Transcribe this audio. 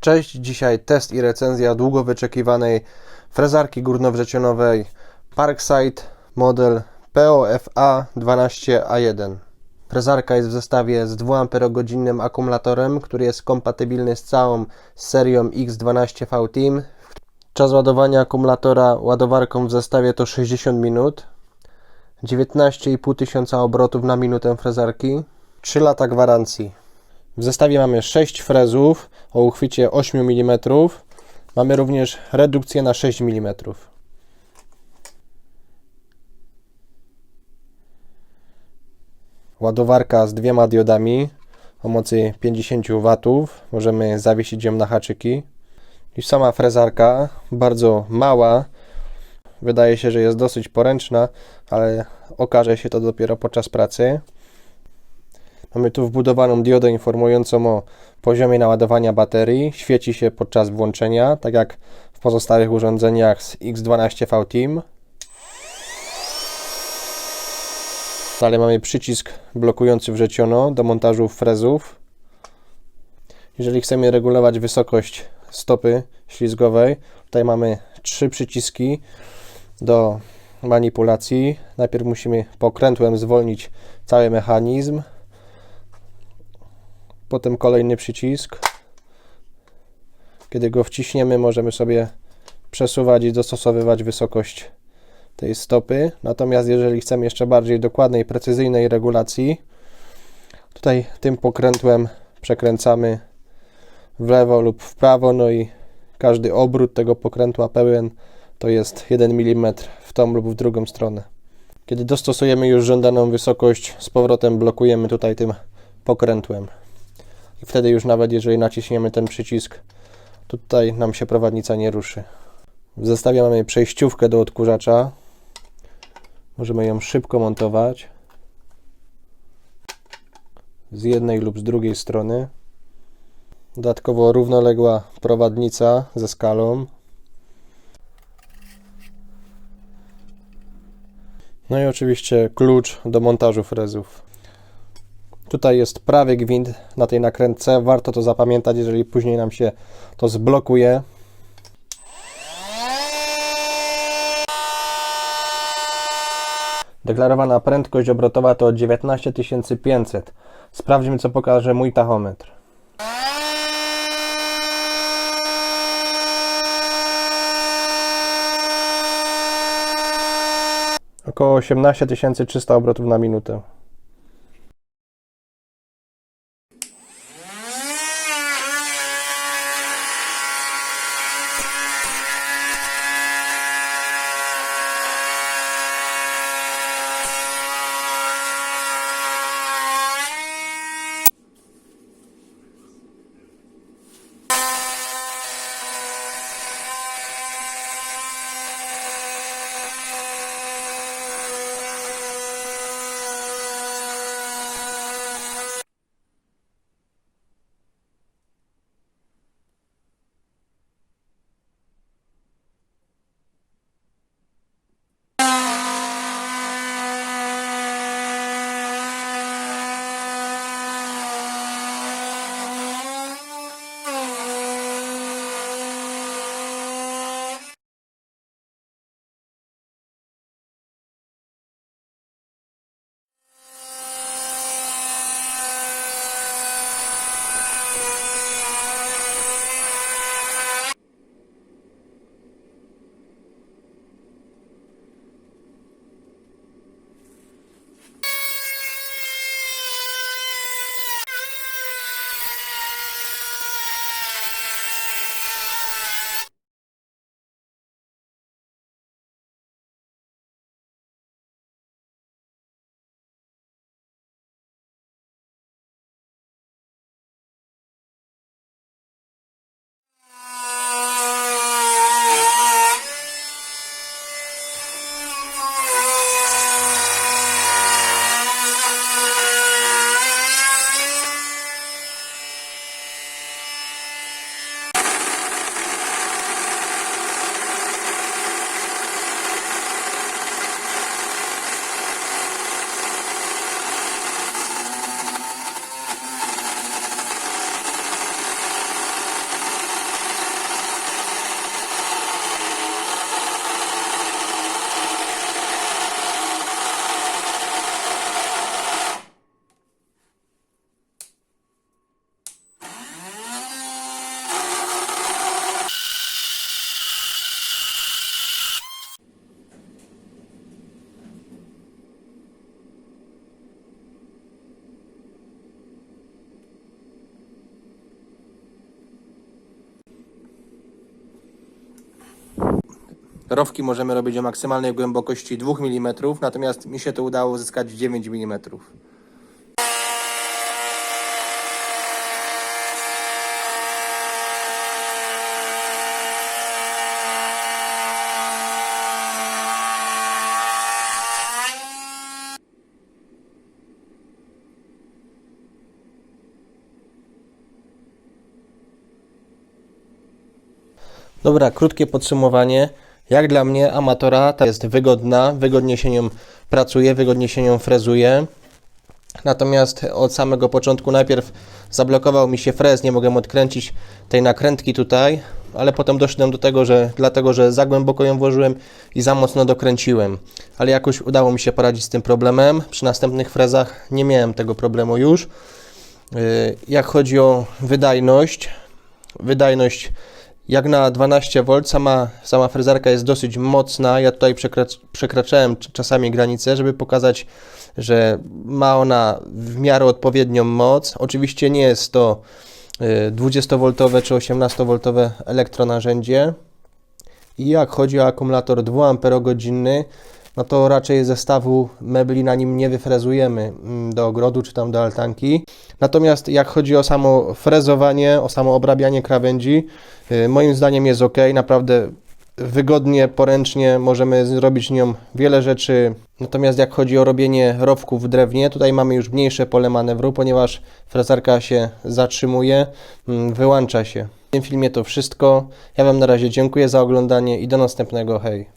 Cześć, dzisiaj test i recenzja długo wyczekiwanej frezarki górnowrzecionowej Parkside model POFA 12A1. Frezarka jest w zestawie z 2 Ah akumulatorem, który jest kompatybilny z całą serią X12V Team. Czas ładowania akumulatora ładowarką w zestawie to 60 minut. 19,5 tysiąca obrotów na minutę frezarki. 3 lata gwarancji. W zestawie mamy 6 frezów o uchwycie 8 mm. Mamy również redukcję na 6 mm. Ładowarka z dwiema diodami o mocy 50 W. Możemy zawiesić ją na haczyki. I sama frezarka, bardzo mała. Wydaje się, że jest dosyć poręczna, ale okaże się to dopiero podczas pracy. Mamy tu wbudowaną diodę informującą o poziomie naładowania baterii. Świeci się podczas włączenia, tak jak w pozostałych urządzeniach z X12V Team. Dalej mamy przycisk blokujący wrzeciono do montażu frezów. Jeżeli chcemy regulować wysokość stopy ślizgowej, tutaj mamy trzy przyciski do manipulacji. Najpierw musimy pokrętłem zwolnić cały mechanizm. Potem kolejny przycisk. Kiedy go wciśniemy, możemy sobie przesuwać i dostosowywać wysokość tej stopy. Natomiast jeżeli chcemy jeszcze bardziej dokładnej, precyzyjnej regulacji, tutaj tym pokrętłem przekręcamy w lewo lub w prawo, no i każdy obrót tego pokrętła pełen to jest 1 mm w tą lub w drugą stronę. Kiedy dostosujemy już żądaną wysokość, z powrotem blokujemy tutaj tym pokrętłem. I wtedy już nawet jeżeli naciśniemy ten przycisk, tutaj nam się prowadnica nie ruszy. W zestawie mamy przejściówkę do odkurzacza. Możemy ją szybko montować z jednej lub z drugiej strony. Dodatkowo równoległa prowadnica ze skalą. No i oczywiście klucz do montażu frezów. Tutaj jest prawy gwint na tej nakrętce. Warto to zapamiętać, jeżeli później nam się to zblokuje. Deklarowana prędkość obrotowa to 19500. Sprawdźmy, co pokaże mój tachometr. Około 18300 obrotów na minutę. Rowki możemy robić o maksymalnej głębokości 2 mm, natomiast mi się to udało uzyskać 9 mm. Dobra, krótkie podsumowanie. Jak dla mnie amatora ta jest wygodna, wygodnie się nią pracuje, wygodnie się nią frezuje. Natomiast od samego początku najpierw zablokował mi się frez, nie mogłem odkręcić tej nakrętki tutaj, ale potem doszedłem do tego, że dlatego, że za głęboko ją włożyłem i za mocno dokręciłem. Ale jakoś udało mi się poradzić z tym problemem. Przy następnych frezach nie miałem tego problemu już. Yy, Jak chodzi o wydajność, wydajność jak na 12V, sama, sama frezarka jest dosyć mocna. Ja tutaj przekrac- przekraczałem cz- czasami granicę, żeby pokazać, że ma ona w miarę odpowiednią moc. Oczywiście nie jest to y, 20V czy 18V elektronarzędzie. I jak chodzi o akumulator 2 Ah, no to raczej zestawu mebli na nim nie wyfrezujemy mm, do ogrodu czy tam do altanki. Natomiast jak chodzi o samo frezowanie, o samo obrabianie krawędzi, y, moim zdaniem jest ok. Naprawdę wygodnie, poręcznie możemy zrobić nią wiele rzeczy. Natomiast jak chodzi o robienie rowków w drewnie, tutaj mamy już mniejsze pole manewru, ponieważ frezarka się zatrzymuje, mm, wyłącza się. W tym filmie to wszystko. Ja Wam na razie dziękuję za oglądanie i do następnego. Hej!